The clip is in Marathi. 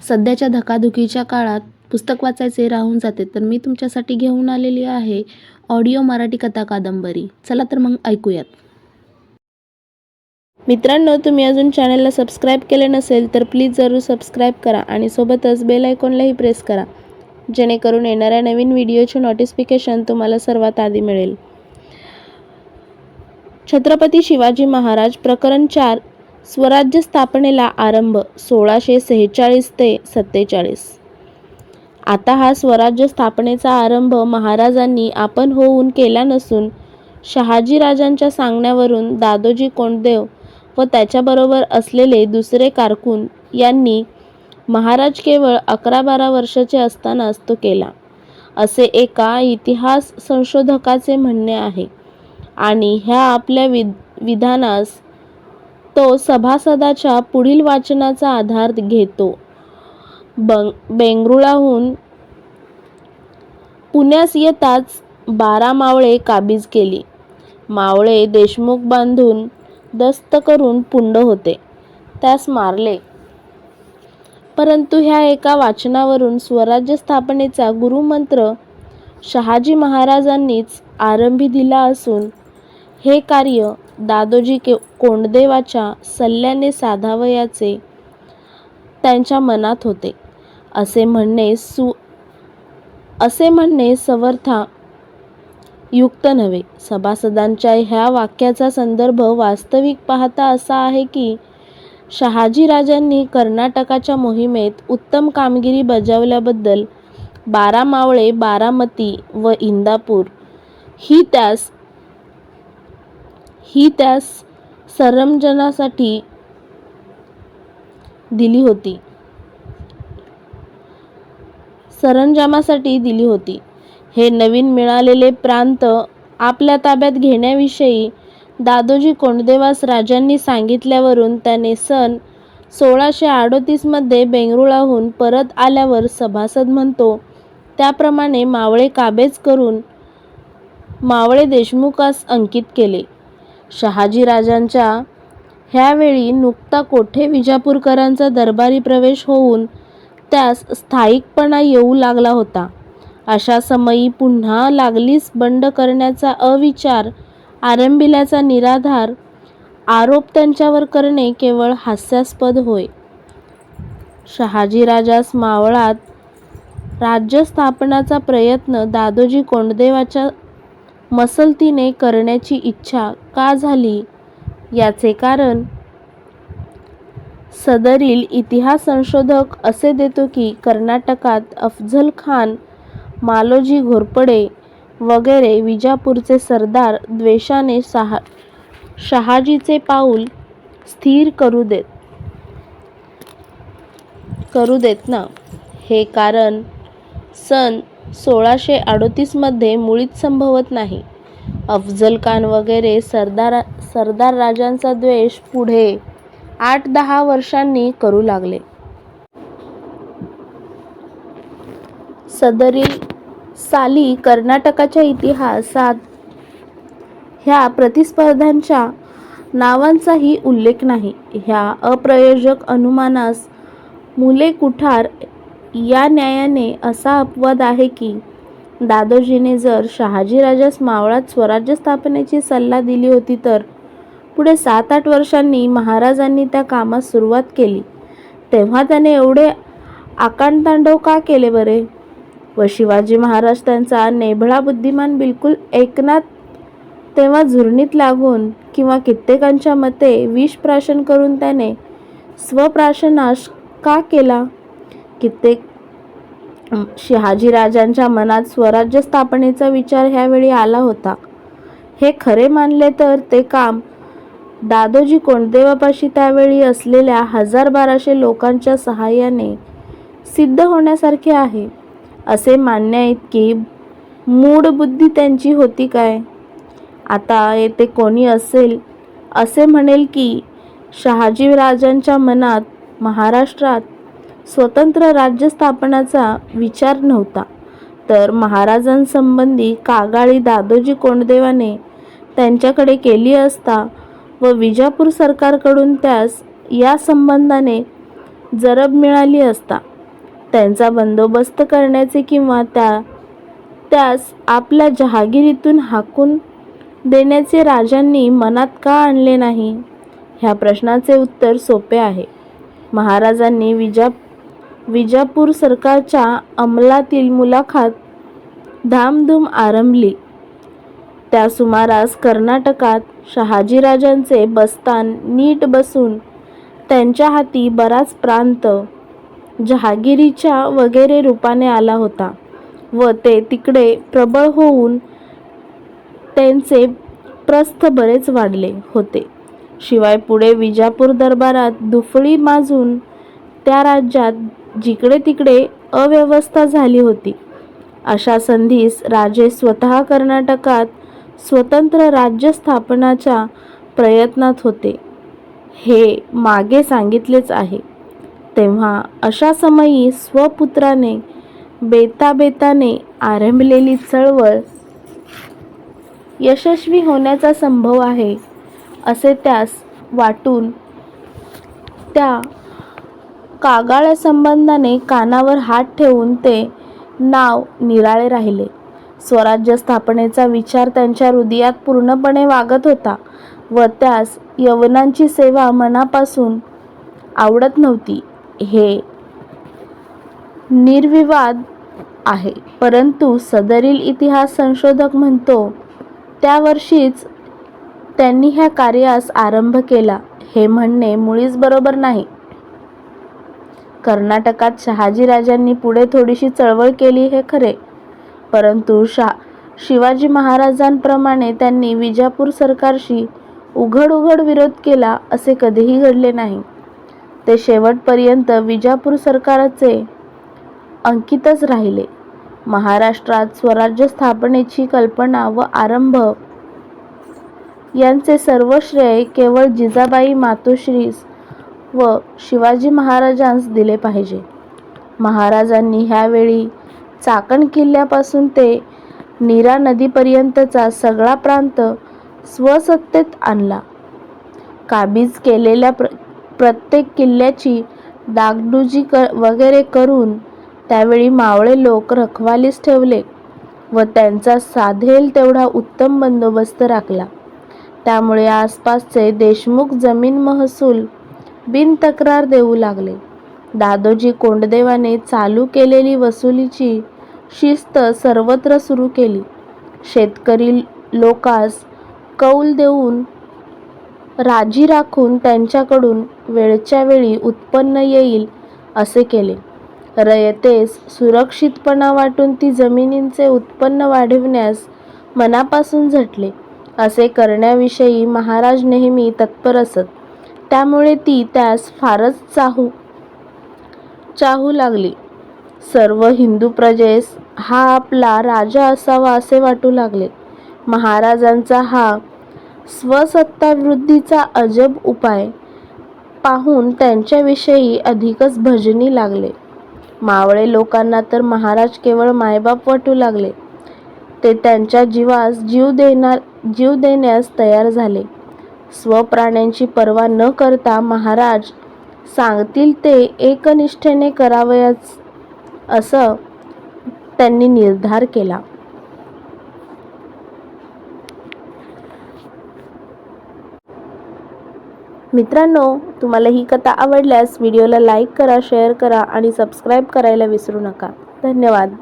सध्याच्या धकाधुकीच्या काळात पुस्तक वाचायचे राहून जाते तर मी तुमच्यासाठी घेऊन आलेली आहे ऑडिओ मराठी कथा कादंबरी. चला तर मग ऐकूयात. मित्रांनो तुम्ही अजून चॅनलला सबस्क्राईब केले नसेल तर प्लीज जरूर सबस्क्राईब करा आणि सोबतच बेल आयकॉनलाही प्रेस करा जेणेकरून येणाऱ्या नवीन व्हिडिओचे नोटिफिकेशन तुम्हाला सर्वात आधी मिळेल. छत्रपती शिवाजी महाराज प्रकरण चार स्वराज्य स्थापनेला आरंभ सोळाशे सेहेचाळीस ते सत्तेचाळीस. आता हा स्वराज्य स्थापनेचा आरंभ महाराजांनी आपण होऊन केला नसून शहाजीराजांच्या सांगण्यावरून दादोजी कोंडदेव व त्याच्याबरोबर असलेले दुसरे कारकून यांनी महाराज केवळ अकरा बारा वर्षाचे असतानाच तो केला. असे एका इतिहास संशोधकाचे म्हणणे आहे. आणि ह्या आपल्या विद विधानास तो सभासदाच्या पुढील वाचनाचा आधार घेतो. बंग बेंगरुळाहून पुण्यास येताच बारा मावळे काबीज केली. मावळे देशमुख बांधून दस्त करून पुंड होते. त्यास मारले. परंतु ह्या एका वाचनावरून स्वराज्य स्थापनेचा गुरुमंत्र शहाजी महाराजांनीच आरंभी दिला असून हे कार्य दादोजी के कोंडदेवाच्या सल्ल्याने साधावयाचे त्यांच्या मनात होते. असे म्हणणे सु असे म्हणणे समर्था युक्त नव्हे. सभासदांच्या ह्या वाक्याचा संदर्भ वास्तविक पाहता असा आहे की शहाजीराजांनी कर्नाटकाच्या मोहिमेत उत्तम कामगिरी बजावल्याबद्दल बारा मावळे बारामती व इंदापूर ही त्यास ही त्यास संरक्षणासाठी दिली होती. सरंजामासाठी दिली होती. हे नवीन मिळालेले प्रांत आपल्या ताब्यात घेण्याविषयी दादोजी कोंडदेवास राजांनी सांगितल्यावरून त्याने सन सोळाशे अडोतीसमध्ये बेंगरुळाहून परत आल्यावर सभासद म्हणतो त्याप्रमाणे मावळे काबेज करून मावळे देशमुखास अंकित केले. शहाजीराजांच्या ह्यावेळी नुकता कोठे विजापूरकरांचा दरबारी प्रवेश होऊन त्यास स्थायिकपणा येऊ लागला होता. अशा समयी पुन्हा लागलीच बंड करण्याचा अविचार आरंभिल्याचा निराधार आरोप त्यांच्यावर करणे केवळ हास्यास्पद होय. शहाजीराजास मावळात राज्य स्थापनाचा प्रयत्न दादोजी कोंडदेवाच्या मसलतीने करण्याची इच्छा का झाली? याचे कारण? सदरील इतिहास संशोधक असे देतो की कर्नाटकात अफझल खान मालोजी घोरपडे वगैरे विजापूरचे सरदार द्वेषाने साहा शहाजीचे पाऊल स्थिर करू देत करू देत ना? हे कारण सन सोळाशे अडोतीसमध्ये मुळीच संभवत नाही. अफजल खान वगैरे सरदार सरदार राजांचा द्वेष पुढे आठ दहा वर्षांनी करू लागले. सदरील साली कर्नाटकाच्या इतिहासात ह्या प्रतिस्पर्धांच्या नावांचाही उल्लेख नाही. ह्या अप्रयोजक अनुमानास मुले कुठार या न्यायाने असा अपवाद आहे की दादोजीने जर शहाजीराजास मावळात स्वराज्य स्थापनेची सल्ला दिली होती तर पुढे सात आठ वर्षांनी महाराजांनी त्या कामास सुरुवात केली. तेव्हा त्याने एवढे आकांडतांडव का केले बरे? व शिवाजी महाराज त्यांचा नेभळा बुद्धिमान बिलकुल एकनाथ तेव्हा झुरणीत लागून किंवा कित्येकांच्या मते विष प्राशन करून त्याने स्वप्राशनाश का केला? कित्येक शहाजीराजांच्या मनात स्वराज्य स्थापनेचा विचार ह्यावेळी आला होता. हे खरे मानले तर ते काम दादोजी कोंडदेवापाशी त्यावेळी असलेल्या हजार बाराशे लोकांच्या सहाय्याने सिद्ध होण्यासारखे आहे. असे मानण्या इतकी मूढ बुद्धी त्यांची होती काय? आता येथे कोणी असेल असे म्हणेल की शहाजीराजांच्या मनात महाराष्ट्रात स्वतंत्र राज्य स्थापनाचा विचार नव्हता. तर महाराजांसंबंधी कागाळी दादोजी कोंडदेवाने त्यांच्याकडे केली असता व विजापूर सरकारकडून त्यास या संबंधाने जरब मिळाली असता. त्यांचा बंदोबस्त करण्याचे किंवा त्या त्यास आपल्या जहागिरीतून हाकून देण्याचे राजांनी मनात का आणले नाही? ह्या प्रश्नाचे उत्तर सोपे आहे. महाराजांनी विजा विजापूर सरकारच्या अंमलातील मुलाखत धामधूम आरंभली. त्या सुमारास कर्नाटकात शहाजीराजांचे बस्तान नीट बसून त्यांच्या हाती बराच प्रांत जहागिरीच्या वगैरे रूपाने आला होता व ते तिकडे प्रबळ होऊन त्यांचे प्रस्थ बरेच वाढले होते. शिवाय पुढे विजापूर दरबारात दुफळी माजून त्या राज्यात जिकडे तिकडे अव्यवस्था झाली होती. अशा संधीस राजे स्वतः कर्नाटकात स्वतंत्र राज्य स्थापनाच्या प्रयत्नात होते. हे मागे सांगितलेच आहे. तेव्हा अशा समयी स्वपुत्राने बेताबेताने आरंभलेली चळवळ यशस्वी होण्याचा संभव आहे असे त्यास वाटून त्या कागाळ्या संबंधाने कानावर हात ठेवून ते नाव निराळे राहिले. स्वराज्य स्थापनेचा विचार त्यांच्या हृदयात पूर्णपणे वागत होता व त्यास यवनांची सेवा मनापासून आवडत नव्हती. हे निर्विवाद आहे. परंतु सदरील इतिहास संशोधक म्हणतो त्या वर्षीच त्यांनी ह्या कार्यास आरंभ केला. हे म्हणणे मुळीच बरोबर नाही. कर्नाटकात शहाजीराजांनी पुढे थोडीशी चळवळ केली हे खरे. परंतु शा शिवाजी महाराजांप्रमाणे त्यांनी विजापूर सरकारशी उघड उघड विरोध केला असे कधीही घडले नाही. ते शेवटपर्यंत विजापूर सरकारचे अंकितच राहिले. महाराष्ट्रात स्वराज्य स्थापनेची कल्पना व आरंभ यांचे सर्व श्रेय केवळ जिजाबाई मातोश्रीस व शिवाजी महाराजांस दिले पाहिजे. महाराजांनी ह्यावेळी चाकण किल्ल्यापासून ते नीरा नदीपर्यंतचा सगळा प्रांत स्वसत्तेत आणला. काबीज केलेल्या प्र प्रत्येक किल्ल्याची डागडुजी क वगैरे करून त्यावेळी मावळे लोक रखवालीस ठेवले व त्यांचा साधेल तेवढा उत्तम बंदोबस्त राखला. त्यामुळे आसपासचे देशमुख जमीन महसूल बिनतक्रार देऊ लागले. दादोजी कोंडदेवाने चालू केलेली वसुलीची शिस्त सर्वत्र सुरू केली. शेतकरी लोकास कौल देऊन राजी राखून त्यांच्याकडून वेळच्या वेळी उत्पन्न येईल असे केले. रयतेस सुरक्षितपणा वाटून ती जमिनींचे उत्पन्न वाढविण्यास मनापासून झटले. असे करण्याविषयी महाराज नेहमी तत्पर असत. त्यामुळे ती त्यास फारच चाहू चाहू लागली. सर्व हिंदू प्रजेस हा आपला राजा असावा असे वाटू लागले. महाराजांचा हा स्वसत्तावृद्धीचा अजब उपाय पाहून त्यांच्याविषयी अधिकच भजनी लागले. मावळे लोकांना तर महाराज केवळ मायबाप वाटू लागले. ते त्यांच्या जीवास जीव देणार जीव देण्यास तयार झाले. स्वप्राण्यांची पर्वा न करता महाराज सांगतील ते एकनिष्ठेने करावयाच असं त्यांनी निर्धार केला. मित्रांनो तुम्हाला ही कथा आवडल्यास व्हिडिओला लाईक करा शेअर करा आणि सबस्क्राईब करायला विसरू नका. धन्यवाद.